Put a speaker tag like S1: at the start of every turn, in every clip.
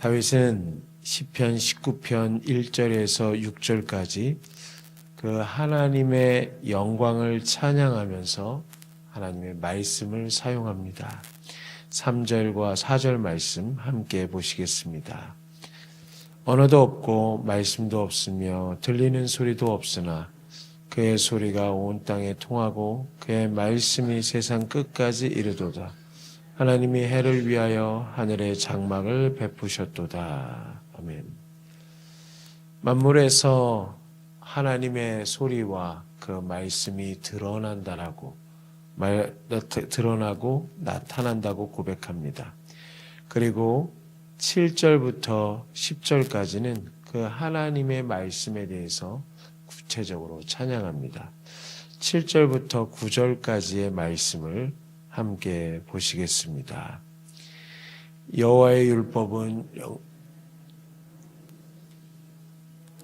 S1: 다윗은 시편 19편 1절에서 6절까지 그 하나님의 영광을 찬양하면서 하나님의 말씀을 사용합니다. 3절과 4절 말씀 함께 보시겠습니다. 언어도 없고 말씀도 없으며 들리는 소리도 없으나 그의 소리가 온 땅에 통하고 그의 말씀이 세상 끝까지 이르도다. 하나님이 해를 위하여 하늘의 장막을 베푸셨도다. 아멘. 만물에서 하나님의 소리와 그 말씀이 드러난다라고 말, 드러나고 나타난다고 고백합니다. 그리고 7절부터 10절까지는 그 하나님의 말씀에 대해서 구체적으로 찬양합니다. 7절부터 9절까지의 말씀을 함께 보시겠습니다. 여호와의 율법은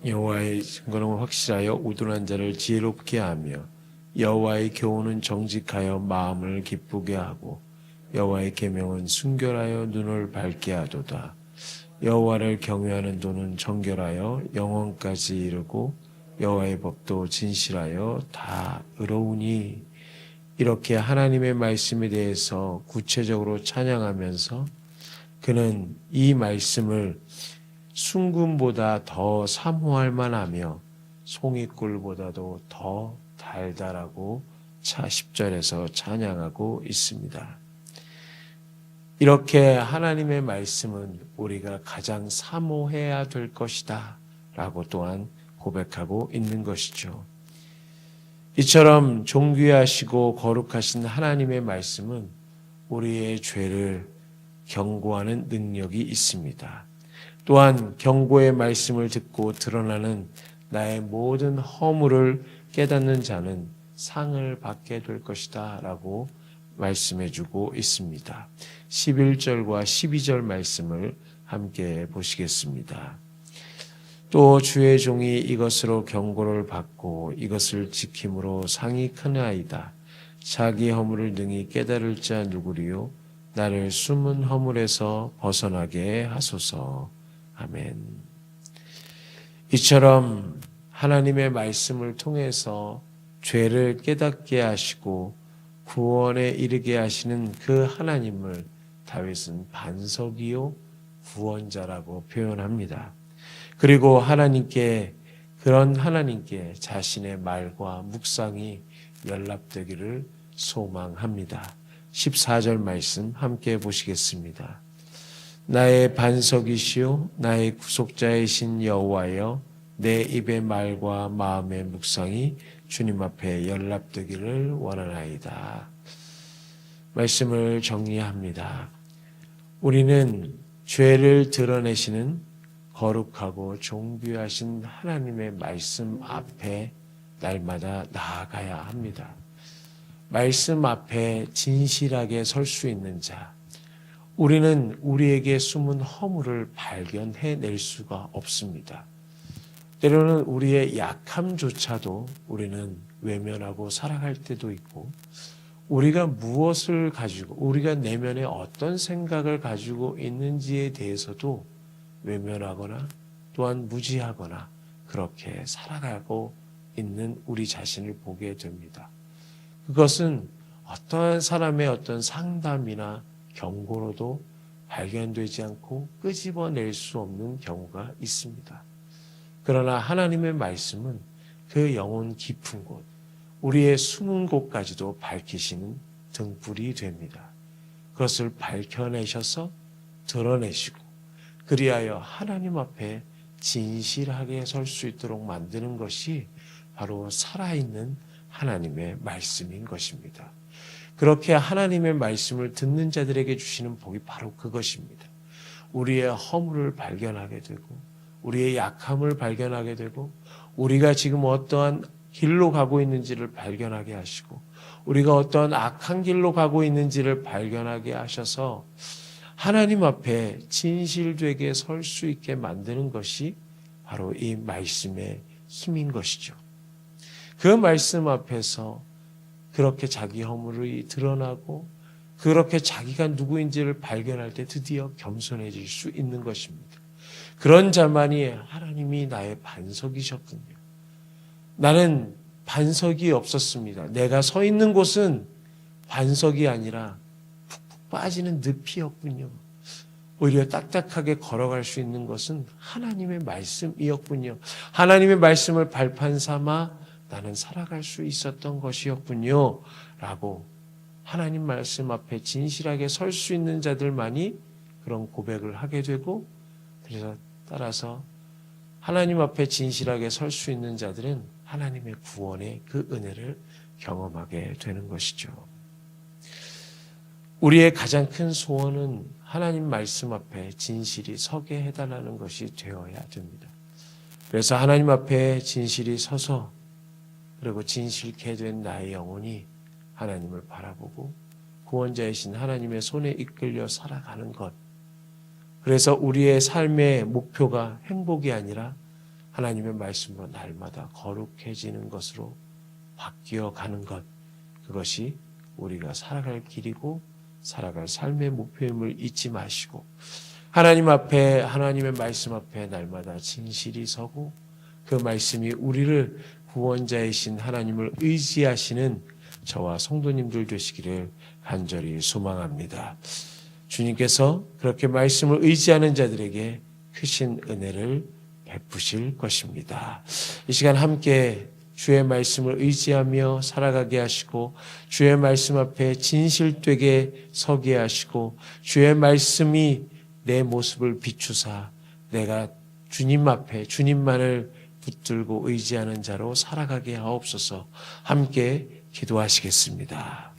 S1: 여호와의 증거는 확실하여 우둔한 자를 지혜롭게 하며 여호와의 교훈은 정직하여 마음을 기쁘게 하고 여호와의 계명은 순결하여 눈을 밝게 하도다. 여호와를 경외하는 도는 정결하여 영원까지 이르고 여호와의 법도 진실하여 다 의로우니 이렇게 하나님의 말씀에 대해서 구체적으로 찬양하면서 그는 이 말씀을 순금보다 더 사모할 만하며 송이꿀보다도 더 달달하고 차 10절에서 찬양하고 있습니다. 이렇게 하나님의 말씀은 우리가 가장 사모해야 될 것이다 라고 또한 고백하고 있는 것이죠. 이처럼 존귀하시고 거룩하신 하나님의 말씀은 우리의 죄를 경고하는 능력이 있습니다. 또한 경고의 말씀을 듣고 드러나는 나의 모든 허물을 깨닫는 자는 상을 받게 될 것이다 라고 말씀해 주고 있습니다. 11절과 12절 말씀을 함께 보시겠습니다. 또 주의 종이 이것으로 경고를 받고 이것을 지킴으로 상이 크나이다. 자기 허물을 능히 깨달을 자 누구리요? 나를 숨은 허물에서 벗어나게 하소서. 아멘. 이처럼 하나님의 말씀을 통해서 죄를 깨닫게 하시고 구원에 이르게 하시는 그 하나님을 다윗은 반석이요 구원자라고 표현합니다. 그리고 하나님께 그런 하나님께 자신의 말과 묵상이 연락되기를 소망합니다. 14절 말씀 함께 보시겠습니다. 나의 반석이시요 나의 구속자이신 여호와여 내 입의 말과 마음의 묵상이 주님 앞에 연락되기를 원하나이다. 말씀을 정리합니다. 우리는 죄를 드러내시는 거룩하고 존귀하신 하나님의 말씀 앞에 날마다 나아가야 합니다. 말씀 앞에 진실하게 설 수 있는 자, 우리는 우리에게 숨은 허물을 발견해 낼 수가 없습니다. 때로는 우리의 약함조차도 우리는 외면하고 살아갈 때도 있고, 우리가 무엇을 가지고, 우리가 내면에 어떤 생각을 가지고 있는지에 대해서도 외면하거나 또한 무지하거나 그렇게 살아가고 있는 우리 자신을 보게 됩니다. 그것은 어떠한 사람의 어떤 상담이나 경고로도 발견되지 않고 끄집어낼 수 없는 경우가 있습니다. 그러나 하나님의 말씀은 그 영혼 깊은 곳, 우리의 숨은 곳까지도 밝히시는 등불이 됩니다. 그것을 밝혀내셔서 드러내시고, 그리하여 하나님 앞에 진실하게 설 수 있도록 만드는 것이 바로 살아있는 하나님의 말씀인 것입니다. 그렇게 하나님의 말씀을 듣는 자들에게 주시는 복이 바로 그것입니다. 우리의 허물을 발견하게 되고, 우리의 약함을 발견하게 되고, 우리가 지금 어떠한 길로 가고 있는지를 발견하게 하시고, 우리가 어떠한 악한 길로 가고 있는지를 발견하게 하셔서, 하나님 앞에 진실되게 설 수 있게 만드는 것이 바로 이 말씀의 힘인 것이죠. 그 말씀 앞에서 그렇게 자기 허물이 드러나고 그렇게 자기가 누구인지를 발견할 때 드디어 겸손해질 수 있는 것입니다. 그런 자만이 하나님이 나의 반석이셨군요. 나는 반석이 없었습니다. 내가 서 있는 곳은 반석이 아니라 빠지는 늪이었군요. 오히려 딱딱하게 걸어갈 수 있는 것은 하나님의 말씀이었군요. 하나님의 말씀을 발판 삼아 나는 살아갈 수 있었던 것이었군요. 라고 하나님 말씀 앞에 진실하게 설 수 있는 자들만이 그런 고백을 하게 되고 그래서 따라서 하나님 앞에 진실하게 설 수 있는 자들은 하나님의 구원의 그 은혜를 경험하게 되는 것이죠. 우리의 가장 큰 소원은 하나님 말씀 앞에 진실이 서게 해달라는 것이 되어야 됩니다. 그래서 하나님 앞에 진실이 서서 그리고 진실케 된 나의 영혼이 하나님을 바라보고 구원자이신 하나님의 손에 이끌려 살아가는 것. 그래서 우리의 삶의 목표가 행복이 아니라 하나님의 말씀으로 날마다 거룩해지는 것으로 바뀌어 가는 것. 그것이 우리가 살아갈 길이고 살아갈 삶의 목표임을 잊지 마시고 하나님 앞에 하나님의 말씀 앞에 날마다 진실이 서고 그 말씀이 우리를 구원자이신 하나님을 의지하시는 저와 성도님들 되시기를 간절히 소망합니다. 주님께서 그렇게 말씀을 의지하는 자들에게 크신 은혜를 베푸실 것입니다. 이 시간 함께 주의 말씀을 의지하며 살아가게 하시고 주의 말씀 앞에 진실되게 서게 하시고 주의 말씀이 내 모습을 비추사 내가 주님 앞에 주님만을 붙들고 의지하는 자로 살아가게 하옵소서 함께 기도하시겠습니다.